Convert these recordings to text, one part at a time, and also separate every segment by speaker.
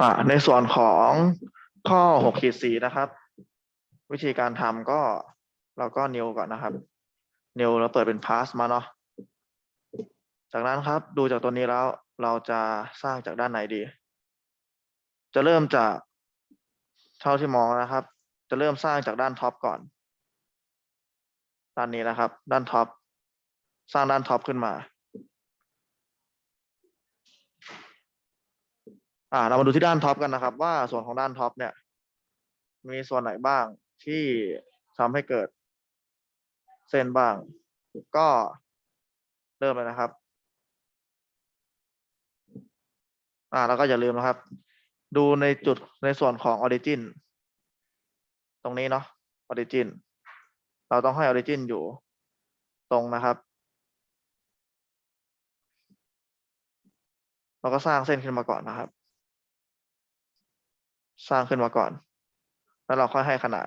Speaker 1: อ่าในส่วนของข้อหกขีดสี่นะครับ วิธีการทำก็เราก็ new ก่อนนะครับ new เราเปิดเป็น pass มาเนาะจากนั้นครับดูจากตัวนี้แล้วเราจะสร้างจากด้านไหนดี จะเริ่มจากเท่าที่มองนะครับ จะเริ่มสร้างจากด้านท็อปก่อนด้านนี้นะครับ ด้านท็อปสร้างด้านท็อปขึ้นมา อ่าเรามาดูที่ด้านท็อปกันนะครับ ว่าส่วนของด้านท็อปเนี่ย มีส่วนไหนบ้างที่ทำให้เกิด เส้นบ้าง ก็เริ่มเลยนะครับ อ่าแล้วก็อย่าลืมนะครับ ดูในจุดในส่วนของ origin ตรงนี้เนาะ origin เราต้องให้ origin อยู่ตรงนะครับเราก็สร้างเส้นขึ้นมาก่อนนะครับ สร้างขึ้นมาก่อน แล้วเราค่อยให้ขนาด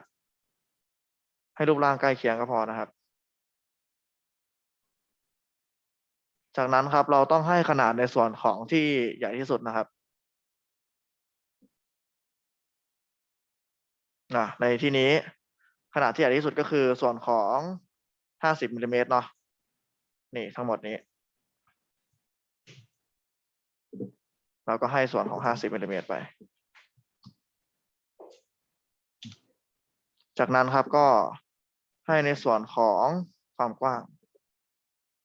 Speaker 1: ให้รูปร่างใกล้เคียงก็พอนะครับ จากนั้นครับเราต้องให้ขนาดในส่วนของที่ใหญ่ที่สุดนะครับนะในที่นี้ขนาดที่ใหญ่ที่สุดก็คือส่วนของห้าสิบมิลลิเมตรเนาะนี่ทั้งหมดนี้ เราก็ให้ส่วนของห้าสิบมิลลิเมตรไป จากนั้นครับก็ให้ในส่วนของความกว้าง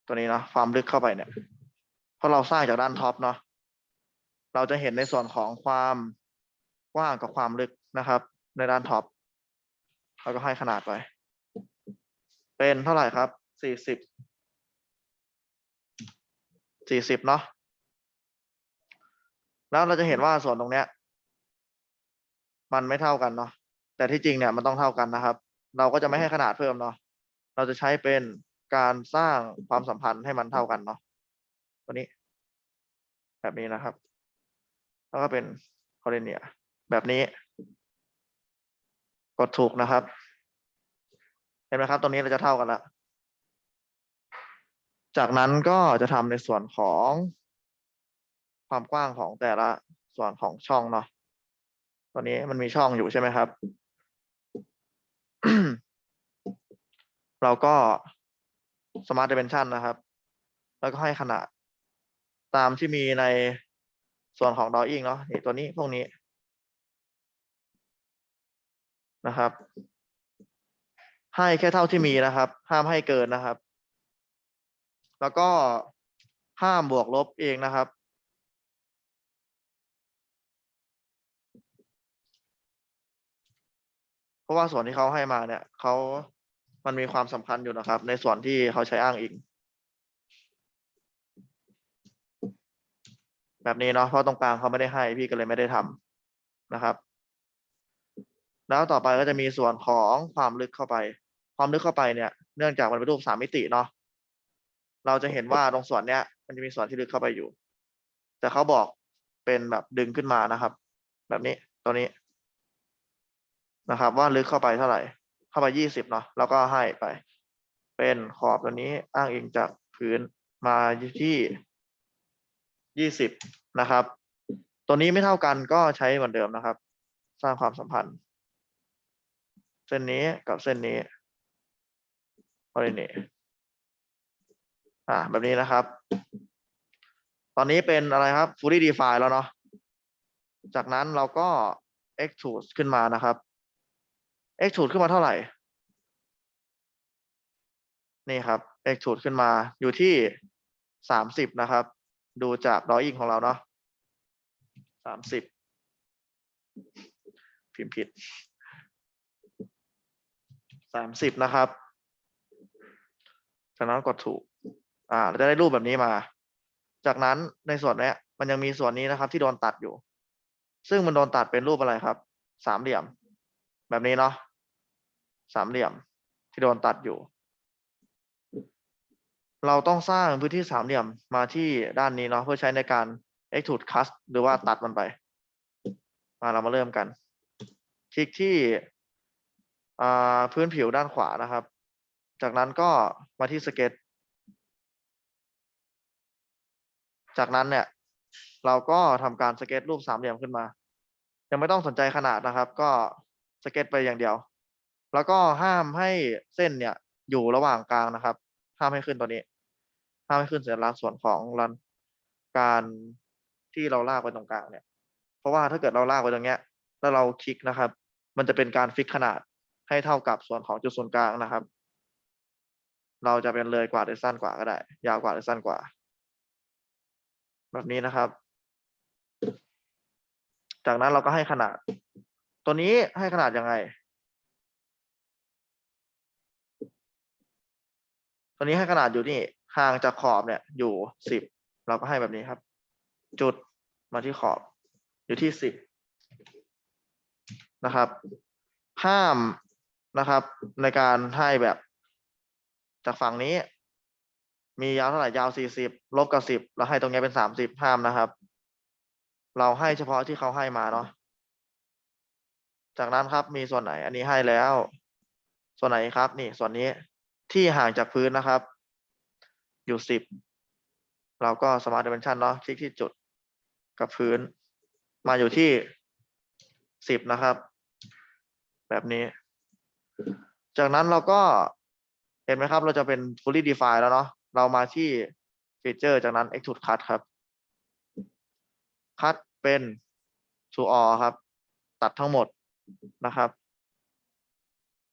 Speaker 1: ตัวนี้เนาะความลึกเข้าไปเนี่ยเพราะเราสร้างจากด้านท็อปเนาะเราจะเห็นในส่วนของความกว้างกับความลึกนะครับ ในด้านท็อปเราก็ให้ขนาดไป เป็นเท่าไหร่ครับสี่สิบสี่สิบเนาะแล้วเราจะเห็นว่าส่วนตรงเนี้ย มันไม่เท่ากันเนาะ แต่ที่จริงเนี่ยมันต้องเท่ากันนะครับ เราก็จะไม่ให้ขนาดเพิ่มเนาะเราจะใช้เป็นการสร้างความสัมพันธ์ให้มันเท่ากันเนาะตัวนี้ แบบนี้นะครับ แล้วก็เป็นคอเรเนียแบบนี้ กดถูกนะครับ เห็นไหมครับตรงนี้เราจะเท่ากันละจากนั้นก็จะทำในส่วนของความกว้างของแต่ละส่วนของช่องเนาะตัวนี้มันมีช่องอยู่ใช่ไหมครับ เราก็ Smart Dimension นะครับ แล้วก็ให้ขนาดตามที่มีในส่วนของ Drawing เนาะนี่ตัวนี้พวกนี้นะครับ ให้แค่เท่าที่มีนะครับ ห้ามให้เกินนะครับ แล้วก็ห้ามบวกลบเองนะครับ เพราะว่าส่วนที่เขาให้มาเนี่ยเขามันมีความสำคัญอยู่นะครับ ในส่วนที่เขาใช้อ้างอิง แบบนี้เนาะเพราะตรงกลางเขาไม่ได้ให้พี่ก็เลยไม่ได้ทำนะครับ แล้วต่อไปก็จะมีส่วนของความลึกเข้าไป ความลึกเข้าไปเนี่ย เนื่องจากมันเป็นรูปสามมิติเนาะเราจะเห็นว่าตรงส่วนเนี้ย มันจะมีส่วนที่ลึกเข้าไปอยู่ แต่เขาบอกเป็นแบบดึงขึ้นมานะครับ แบบนี้ตัวนี้ นะครับ ว่าลึกเข้าไปเท่าไหร่ เข้าไปยี่สิบเนาะแล้วก็ให้ไป เป็นขอบตัวนี้อ้างอิงจากพื้นมาที่ยี่สิบนะครับ ตัวนี้ไม่เท่ากันก็ใช้เหมือนเดิมนะครับ สร้างความสัมพันธ์ เส้นนี้กับเส้นนี้พอดีนี่อ่าแบบนี้นะครับ ตอนนี้เป็นอะไรครับ fully define แล้วเนาะจากนั้นเราก็ extrude ขึ้นมานะครับ extrude ขึ้นมาเท่าไหร่ นี่ครับ extrude ขึ้นมาอยู่ที่สามสิบนะครับ ดูจาก drawing ของเราเนาะสามสิบพิมพ์ผิดสามสิบนะครับจากนั้นกดถูก อ่าเราจะได้รูปแบบนี้มา จากนั้นในส่วนนี้มันยังมีส่วนนี้นะครับ ที่โดนตัดอยู่ ซึ่งมันโดนตัดเป็นรูปอะไรครับ สามเหลี่ยม แบบนี้เนาะ สามเหลี่ยมที่โดนตัดอยู่ เราต้องสร้างพื้นที่สามเหลี่ยมมาที่ด้านนี้เนาะเพื่อใช้ในการ extrude cut หรือว่าตัดมันไป มาเรามาเริ่มกัน คลิกที่พื้นผิวด้านขวานะครับ จากนั้นก็มาที่สเก็ต จากนั้นเนี่ย เราก็ทำการสเก็ตรูปสามเหลี่ยมขึ้นมา ยังไม่ต้องสนใจขนาดนะครับ ก็สเก็ตไปอย่างเดียว แล้วก็ห้ามให้เส้นเนี่ยอยู่ระหว่างกลางนะครับ ห้ามให้ขึ้นตัวนี้ ห้ามให้ขึ้นสัญลักษณ์ส่วนของรันการที่เราลากไปตรงกลางเนี่ย เพราะว่าถ้าเกิดเราลากไปตรงเนี้ย แล้วเราคลิกนะครับ มันจะเป็นการฟิกขนาดให้เท่ากับส่วนของจุดศูนย์กลางนะครับ เราจะเป็นเลยกว่าหรือสั้นกว่าก็ได้ ยาวกว่าหรือสั้นกว่า แบบนี้นะครับ จากนั้นเราก็ให้ขนาด ตัวนี้ให้ขนาดยังไง ตัวนี้ให้ขนาดอยู่นี่ห่างจากขอบเนี่ยอยู่สิบเราก็ให้แบบนี้ครับ จุดมาที่ขอบอยู่ที่สิบนะครับ ห้ามนะครับ ในการให้แบบจากฝั่งนี้ มียาวเท่าไหร่ยาวสี่สิบลบกับสิบเราให้ตรงนี้เป็นสามสิบห้ามนะครับ เราให้เฉพาะที่เขาให้มาเนาะจากนั้นครับมีส่วนไหน อันนี้ให้แล้ว ส่วนไหนครับ นี่ส่วนนี้ ที่ห่างจากพื้นนะครับ อยู่สิบเราก็ smart dimension เนาะคลิกที่จุดกับพื้น มาอยู่ที่สิบนะครับ แบบนี้ จากนั้นเราก็เห็นไหมครับ เราจะเป็น fully define แล้วเนาะเรามาที่ฟีเจอร์จากนั้น extrude cut ครับ cut เป็น to all ครับ ตัดทั้งหมดนะครับ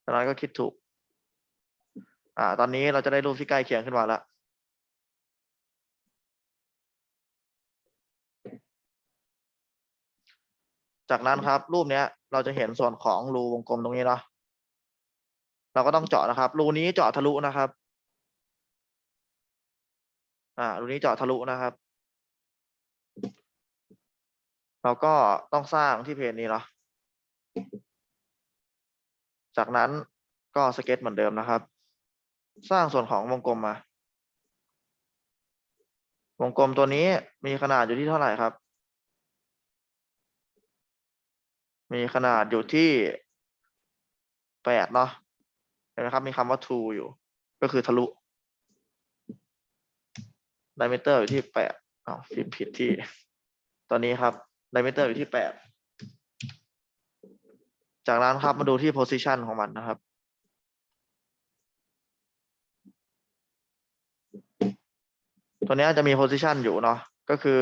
Speaker 1: จากนั้นก็คิดถูก อ่า ตอนนี้เราจะได้รูปที่ใกล้เคียงขึ้นมาแล้วจากนั้นครับ รูปเนี้ย เราจะเห็นส่วนของรูวงกลมตรงนี้เนาะเราก็ต้องเจาะนะครับ รูนี้เจาะทะลุนะครับ อ่า รูนี้เจาะทะลุนะครับ เราก็ต้องสร้างที่เพจนี้เนาะจากนั้นก็สเก็ตเหมือนเดิมนะครับ สร้างส่วนของวงกลมมา วงกลมตัวนี้มีขนาดอยู่ที่เท่าไหร่ครับ มีขนาดอยู่ที่แปดเนาะเห็นไหมครับ มีคำว่า to อยู่ ก็คือทะลุ diameter อยู่ที่แปดอ้าวพิมพ์ผิดที่ ตอนนี้ครับ diameter อยู่ที่แปดจากนั้นครับมาดูที่ position ของมันนะครับ ตัวนี้จะมี position อยู่เนาะก็คือ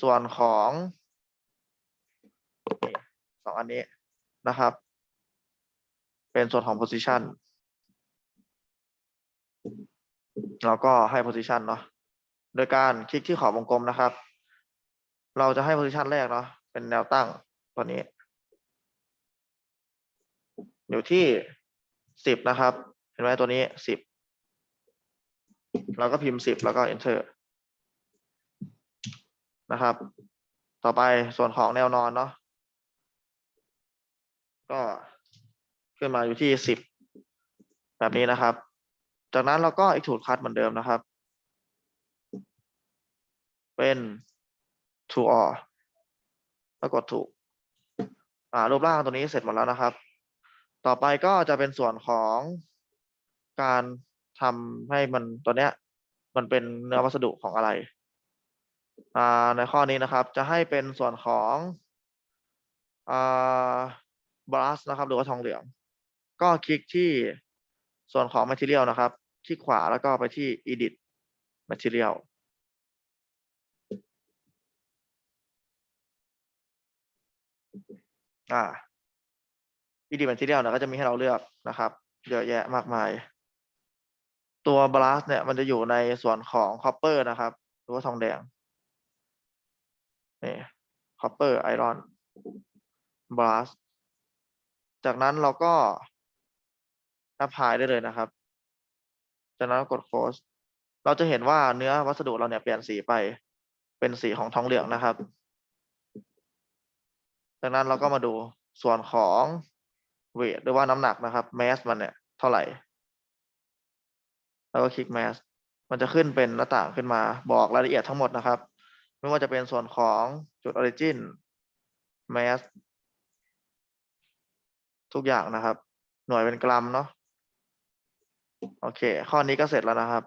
Speaker 1: ส่วนของนี่สองอันนี้นะครับ เป็นส่วนของ position เราก็ให้ position เนาะโดยการคลิกที่ขอบวงกลมนะครับ เราจะให้ position แรกเนาะเป็นแนวตั้งตัวนี้ อยู่ที่สิบนะครับ เห็นไหมตัวนี้สิบ เราก็พิมพ์สิบแล้วก็ enter นะครับ ต่อไปส่วนของแนวนอนเนาะก็ขึ้นมาอยู่ที่สิบแบบนี้นะครับ จากนั้นเราก็ extrude cut เหมือนเดิมนะครับ เป็น to all แล้วกดถูกอ่ารูปร่างตัวนี้เสร็จหมดแล้วนะครับ ต่อไปก็จะเป็นส่วนของการทำให้มันตัวเนี้ย มันเป็นเนื้อวัสดุของอะไรอ่าในข้อนี้นะครับ จะให้เป็นส่วนของอ่าบลัสนะครับ หรือว่าทองเหลือง ก็คลิกที่ส่วนของ material นะครับ คลิกขวาแล้วก็ไปที่ edit material อ่า edit material นี่ยก็จะมีให้เราเลือกนะครับ เยอะแยะมากมาย ตัวบลัสเนี่ยมันจะอยู่ในส่วนของ copper นะครับ หรือว่าทองแดงนี่ copper iron brass จากนั้นเราก็ apply ได้เลยนะครับ จากนั้นกด close เราจะเห็นว่าเนื้อวัสดุเราเนี่ยเปลี่ยนสีไป เป็นสีของทองเหลืองนะครับ จากนั้นเราก็มาดูส่วนของเวทหรือว่าน้ำหนักนะครับ mass มันเนี่ยเท่าไหร่ แล้วก็คลิกแมสมันจะขึ้นเป็นหน้าต่างขึ้นมาบอกรายละเอียดทั้งหมดนะครับ ไม่ว่าจะเป็นส่วนของจุดออริจินแมสทุกอย่างนะครับ หน่วยเป็นกรัมเนาะโอเค ข้อนี้ก็เสร็จแล้วนะครับ